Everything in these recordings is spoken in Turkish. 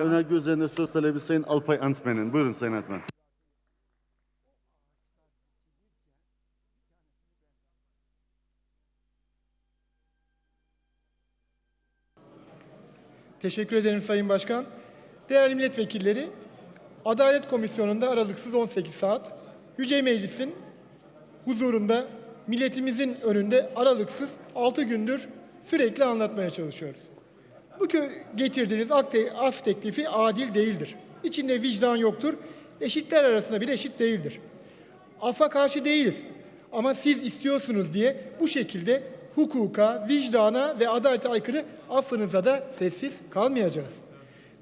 Önerge üzerine söz talebi Sayın Alpay Antmen'in. Buyurun Sayın Antmen. Teşekkür ederim Sayın Başkan. Değerli milletvekilleri, Adalet Komisyonu'nda aralıksız 18 saat, Yüce Meclis'in huzurunda milletimizin önünde aralıksız 6 gündür sürekli anlatmaya çalışıyoruz. Bu getirdiğiniz af teklifi adil değildir. İçinde vicdan yoktur. Eşitler arasında bile eşit değildir. Affa karşı değiliz. Ama siz istiyorsunuz diye bu şekilde hukuka, vicdana ve adalete aykırı affınıza da sessiz kalmayacağız.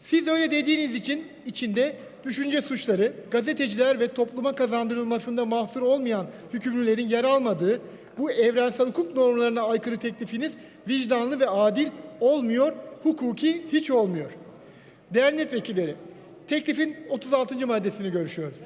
Siz öyle dediğiniz için içinde düşünce suçları, gazeteciler ve topluma kazandırılmasında mahsur olmayan hükümlülerin yer almadığı bu evrensel hukuk normlarına aykırı teklifiniz vicdanlı ve adil olmuyor, hukuki hiç olmuyor. Değerli milletvekilleri, teklifin 36. maddesini görüşüyoruz.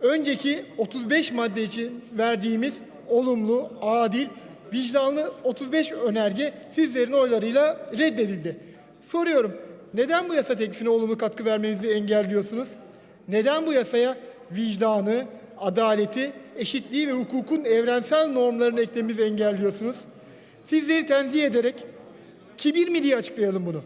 Önceki 35 madde için verdiğimiz olumlu, adil, vicdanlı 35 önerge sizlerin oylarıyla reddedildi. Soruyorum, neden bu yasa teklifine olumlu katkı vermenizi engelliyorsunuz? Neden bu yasaya vicdanı, adaleti, eşitliği ve hukukun evrensel normlarını eklememizi engelliyorsunuz? Sizleri tenzih ederek Kibir mi diye açıklayalım bunu.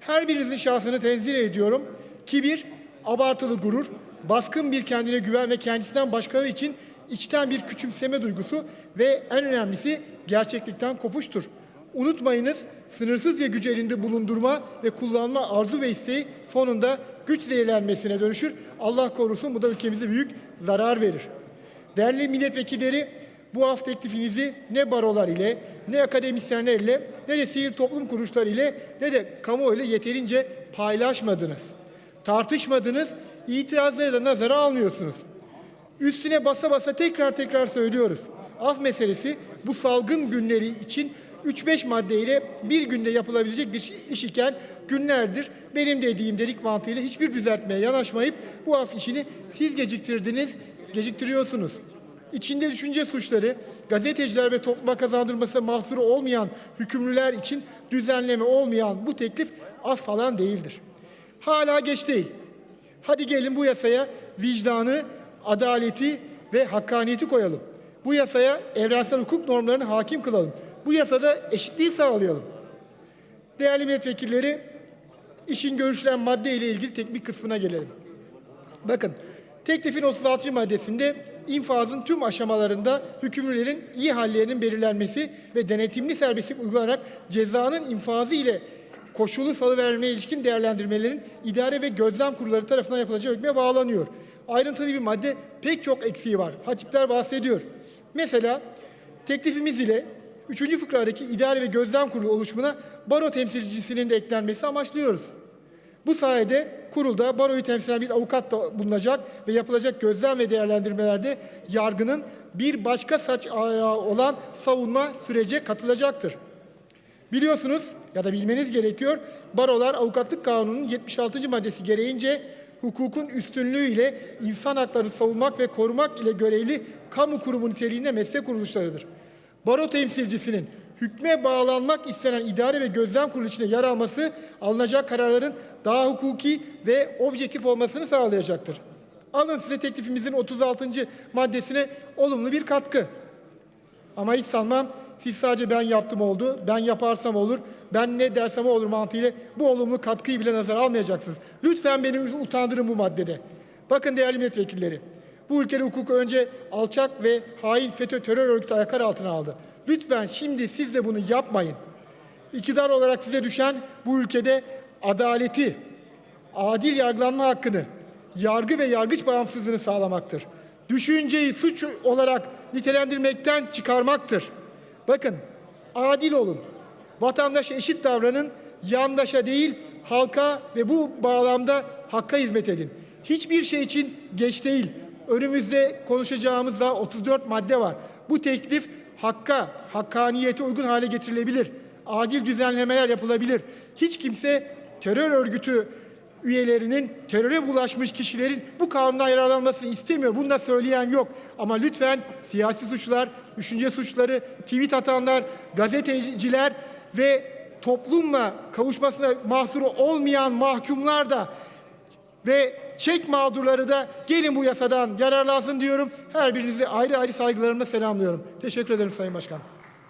Her birinizin şahsını tenzih ediyorum. Kibir, abartılı gurur, baskın bir kendine güven ve kendisinden başkaları için içten bir küçümseme duygusu ve en önemlisi gerçeklikten kopuştur. Unutmayınız, sınırsızca gücü elinde bulundurma ve kullanma arzu ve isteği sonunda güç zehirlenmesine dönüşür. Allah korusun bu da ülkemize büyük zarar verir. Değerli milletvekilleri bu af teklifinizi ne barolar ile, ne akademisyenler ile, ne de sivil toplum kuruluşları ile, ne de kamuoyu ile yeterince paylaşmadınız. Tartışmadınız, itirazları da nazara almıyorsunuz. Üstüne basa basa tekrar tekrar söylüyoruz. Af meselesi bu salgın günleri için 3-5 maddeyle bir günde yapılabilecek bir iş iken günlerdir benim dediğim delik mantığıyla hiçbir düzeltmeye yanaşmayıp bu af işini siz geciktirdiniz, geciktiriyorsunuz. İçinde düşünce suçları, gazeteciler ve topluma kazandırması mahsuru olmayan hükümlüler için düzenleme olmayan bu teklif af falan değildir. Hala geç değil. Hadi gelin bu yasaya vicdanı, adaleti ve hakkaniyeti koyalım. Bu yasaya evrensel hukuk normlarını hakim kılalım. Bu yasada eşitliği sağlayalım. Değerli milletvekilleri, işin görüşülen madde ile ilgili teknik kısmına gelelim. Bakın, teklifin 36. maddesinde infazın tüm aşamalarında hükümlülerin iyi hallerinin belirlenmesi ve denetimli serbestlik uygulanarak cezanın infazı ile koşullu salıvermeye ilişkin değerlendirmelerin idare ve gözlem kurulları tarafından yapılacağı hükme bağlanıyor. Ayrıntılı bir madde pek çok eksiği var. Hatipler bahsediyor. Mesela teklifimiz ile 3. fıkradaki idare ve gözlem kurulu oluşumuna baro temsilcisinin de eklenmesi amaçlıyoruz. Bu sayede kurulda baroyu temsilen bir avukat da bulunacak ve yapılacak gözlem ve değerlendirmelerde yargının bir başka saç ayağı olan savunma sürece katılacaktır. Biliyorsunuz ya da bilmeniz gerekiyor. Barolar Avukatlık Kanunu'nun 76. maddesi gereğince hukukun üstünlüğü ile insan haklarını savunmak ve korumak ile görevli kamu kurumu niteliğinde meslek kuruluşlarıdır. Baro temsilcisinin hükme bağlanmak istenen idare ve gözlem kurulu içinde yer alması alınacak kararların daha hukuki ve objektif olmasını sağlayacaktır. Alın size teklifimizin 36. maddesine olumlu bir katkı. Ama hiç sanmam siz sadece ben yaptım oldu, ben yaparsam olur, ben ne dersem olur mantığıyla bu olumlu katkıyı bile nazara almayacaksınız. Lütfen beni utandırın bu maddede. Bakın değerli milletvekilleri, bu ülkede hukuku önce alçak ve hain FETÖ terör örgütü ayaklar altına aldı. Lütfen şimdi siz de bunu yapmayın. İktidar olarak size düşen bu ülkede adaleti, adil yargılanma hakkını, yargı ve yargıç bağımsızlığını sağlamaktır. Düşünceyi suç olarak nitelendirmekten çıkarmaktır. Bakın, adil olun. Vatandaşa eşit davranın, yandaşa değil, halka ve bu bağlamda hakka hizmet edin. Hiçbir şey için geç değil. Önümüzde konuşacağımız daha 34 madde var. Bu teklif hakka, hakkaniyete uygun hale getirilebilir. Adil düzenlemeler yapılabilir. Hiç kimse terör örgütü üyelerinin, teröre bulaşmış kişilerin bu kanundan yararlanmasını istemiyor. Bunu da söyleyen yok. Ama lütfen siyasi suçlar, düşünce suçları, tweet atanlar, gazeteciler ve toplumla kavuşmasına mahsuru olmayan mahkumlar da ve çek mağdurları da gelin bu yasadan yararlansın diyorum. Her birinizi ayrı ayrı saygılarımla selamlıyorum. Teşekkür ederim Sayın Başkan.